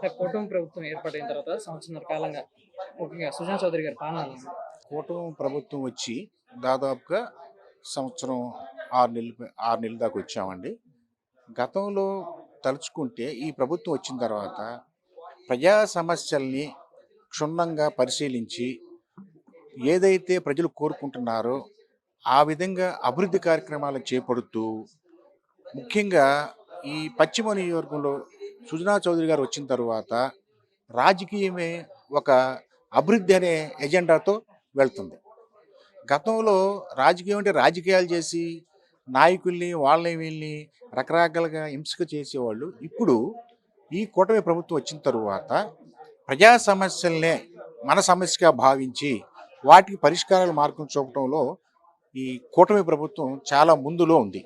కుటుంబ కూటమి ప్రభుత్వం ఏర్పడిన తర్వాత సంవత్సరం కాలంగా ముఖ్యంగా సుజనా చౌదరి గారి పాలన కూటమి ప్రభుత్వం వచ్చి దాదాపుగా సంవత్సరం ఆరు నెలలు ఆరు నెలల దాకా వచ్చామండి. గతంలో తలుచుకుంటే ఈ ప్రభుత్వం వచ్చిన తర్వాత ప్రజా సమస్యల్ని క్షుణ్ణంగా పరిశీలించి ఏదైతే ప్రజలు కోరుకుంటున్నారో ఆ విధంగా అభివృద్ధి కార్యక్రమాలు చేపడుతూ ముఖ్యంగా ఈ పశ్చిమ నియోజకవర్గంలో సుజనా చౌదరి గారు వచ్చిన తర్వాత రాజకీయమే ఒక అభివృద్ధి అనే ఎజెండాతో వెళ్తుంది. గతంలో రాజకీయం అంటే రాజకీయాలు చేసి నాయకుల్ని వాళ్ళని వీళ్ళని రకరకాలుగా హింసక చేసేవాళ్ళు. ఇప్పుడు ఈ కూటమి ప్రభుత్వం వచ్చిన తరువాత ప్రజా సమస్యలనే మన సమస్యగా భావించి వాటికి పరిష్కారాల మార్గం చూపడంలో ఈ కూటమి ప్రభుత్వం చాలా ముందులో ఉంది.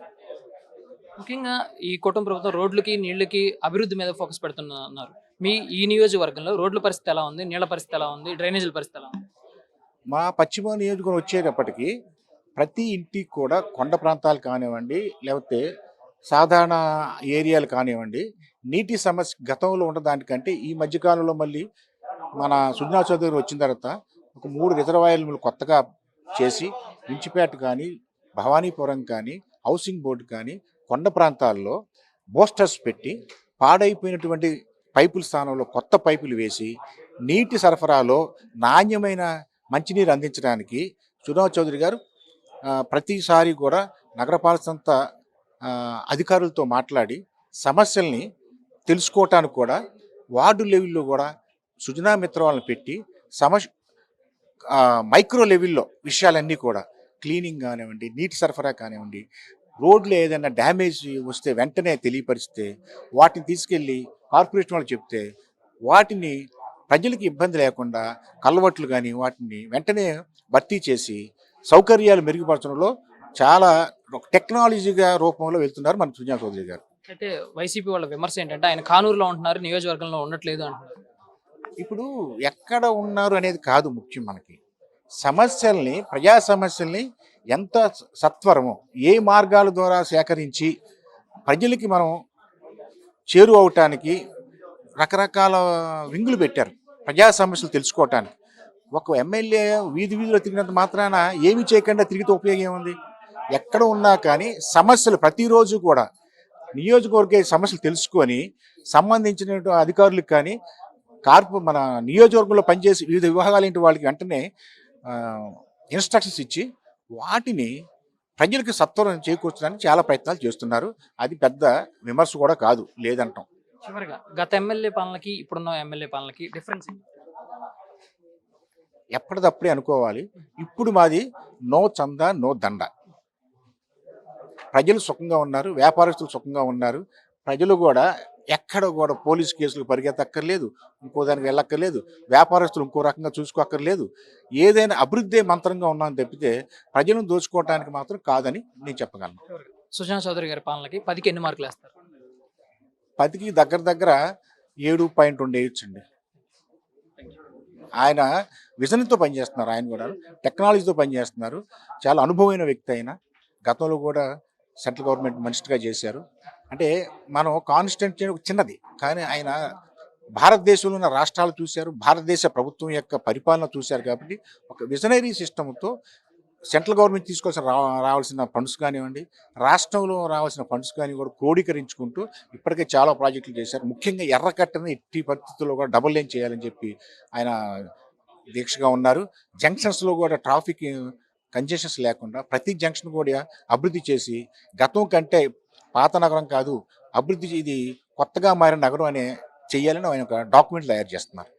ముఖ్యంగా ఈ కూటమి ప్రభుత్వం రోడ్లకి నీళ్ళకి అభివృద్ధి మీద ఫోకస్ పెడుతున్నారు మీ ఈ నియోజకవర్గంలో రోడ్ల పరిస్థితి ఎలా ఉంది? నీళ్ళ పరిస్థితి ఎలా ఉంది? డ్రైనేజీల పరిస్థితి ఎలా ఉంది? మా పశ్చిమ నియోజకవర్గం వచ్చేటప్పటికి ప్రతి ఇంటికి కూడా కొండ ప్రాంతాలు కానివ్వండి లేకపోతే సాధారణ ఏరియాలు కానివ్వండి నీటి సమస్య గతంలో ఉన్న దానికంటే ఈ మధ్యకాలంలో మళ్ళీ మన సుజనా చౌదరి వచ్చిన తర్వాత ఒక మూడు రిజర్వాయర్లు కొత్తగా చేసి ఇంచిపేట కానీ భవానీపురం కానీ హౌసింగ్ బోర్డు కానీ కొండ ప్రాంతాల్లో బోస్టర్స్ పెట్టి పాడైపోయినటువంటి పైపుల స్థానంలో కొత్త పైపులు వేసి నీటి సరఫరాలో నాణ్యమైన మంచినీరు అందించడానికి సుధా చౌదరి గారు ప్రతిసారి కూడా నగరపాలక సంస్థ అధికారులతో మాట్లాడి సమస్యల్ని తెలుసుకోవటానికి కూడా వార్డు లెవెల్లో కూడా సుజనా మిత్రాలను పెట్టి సమస్య మైక్రో లెవెల్లో విషయాలన్నీ కూడా క్లీనింగ్ కానివ్వండి నీటి సరఫరా కానివ్వండి రోడ్లు ఏదైనా డ్యామేజ్ వస్తే వెంటనే తెలియపరిస్తే వాటిని తీసుకెళ్ళి కార్పొరేషన్ వాళ్ళు చెప్తే వాటిని ప్రజలకు ఇబ్బంది లేకుండా కలవట్లు కానీ వాటిని వెంటనే భర్తీ చేసి సౌకర్యాలు మెరుగుపరచడంలో చాలా టెక్నాలజీగా రూపంలో వెళ్తున్నారు మన సుజనా చౌదరి గారు. అయితే వైసీపీ వాళ్ళ విమర్శ ఏంటంటే ఆయన కానూరులో ఉంటున్నారు నియోజకవర్గంలో ఉండట్లేదు అంటున్నారు. ఇప్పుడు ఎక్కడ ఉన్నారు అనేది కాదు ముఖ్యం మనకి. సమస్యల్ని ప్రజా సమస్యల్ని ఎంత సత్వరము ఏ మార్గాల ద్వారా సేకరించి ప్రజలకి మనం చేరువ అవటానికి రకరకాల వింగులు పెట్టారు. ప్రజా సమస్యలు తెలుసుకోవటానికి. ఒక ఎమ్మెల్యే వీధి వీధిలో తిరిగినంత మాత్రాన ఏమి చేయకుండా తిరిగితే ఉపయోగం ఏముంది? ఎక్కడ ఉన్నా కానీ సమస్యలు ప్రతిరోజు కూడా నియోజకవర్గ సమస్యలు తెలుసుకొని సంబంధించిన అధికారులకు కానీ కార్పొ మన నియోజకవర్గంలో పనిచేసి వివిధ వివాహాలు ఏంటి వాళ్ళకి వెంటనే ఇన్స్ట్రక్షన్స్ ఇచ్చి వాటిని ప్రజలకు సత్వరం చేకూర్చడానికి చాలా ప్రయత్నాలు చేస్తున్నారు. అది పెద్ద విమర్శ కూడా కాదు లేదంటాం. చివరిగా గత ఎమ్మెల్యే పాలనకి ఇప్పుడున్న ఎమ్మెల్యే పాలనకి డిఫరెన్స్? ఎప్పటిదప్పుడే అనుకోవాలి ఇప్పుడు మాది నో చంద నో దండ. ప్రజలు సుఖంగా ఉన్నారు వ్యాపారస్తులు సుఖంగా ఉన్నారు ప్రజలు కూడా ఎక్కడ కూడా పోలీస్ కేసులు పరిగెత్తక్కర్లేదు ఇంకో దానికి వెళ్ళక్కర్లేదు వ్యాపారస్తులు ఇంకో రకంగా చూసుకోక్కర్లేదు. ఏదైనా అభివృద్ధి మంత్రంగా ఉన్నామని తప్పితే ప్రజలను దోచుకోవటానికి మాత్రం కాదని నేను చెప్పగలను. సుజనా చౌదరి గారి పాలనకి పదికి ఎన్ని మార్కులు వేస్తారు? పదికి దగ్గర దగ్గర ఏడు పాయింట్ రెండు వేయొచ్చండి. ఆయన విజన్తో పనిచేస్తున్నారు ఆయన కూడా. టెక్నాలజీతో పనిచేస్తున్నారు. చాలా అనుభవమైన వ్యక్తి అయిన గతంలో కూడా సెంట్రల్ గవర్నమెంట్ మినిస్టర్గా చేశారు. అంటే మనం కాన్స్టెంట్ చిన్నది. కానీ ఆయన భారతదేశంలో ఉన్న రాష్ట్రాలు చూశారు భారతదేశ ప్రభుత్వం యొక్క పరిపాలన చూశారు కాబట్టి ఒక విజనరీ సిస్టమ్తో సెంట్రల్ గవర్నమెంట్ తీసుకోవాల్సిన రా రావాల్సిన ఫండ్స్ కానివ్వండి రాష్ట్రంలో రావాల్సిన ఫండ్స్ కానీ కూడా క్రోడీకరించుకుంటూ ఇప్పటికే చాలా ప్రాజెక్టులు చేశారు. ముఖ్యంగా ఎర్రకట్టని ఎట్టి పరిస్థితుల్లో కూడా డబుల్ లైన్ చేయాలని చెప్పి ఆయన దీక్షగా ఉన్నారు. జంక్షన్స్లో కూడా ట్రాఫిక్ కంజెషన్స్ లేకుండా ప్రతి జంక్షన్ కూడా అభివృద్ధి చేసి గతం కంటే పాత నగరం కాదు. అభివృద్ధి ఇది కొత్తగా మారిన నగరం అనే చెయ్యాలని ఆయన ఒక డాక్యుమెంట్ తయారు చేస్తున్నారు.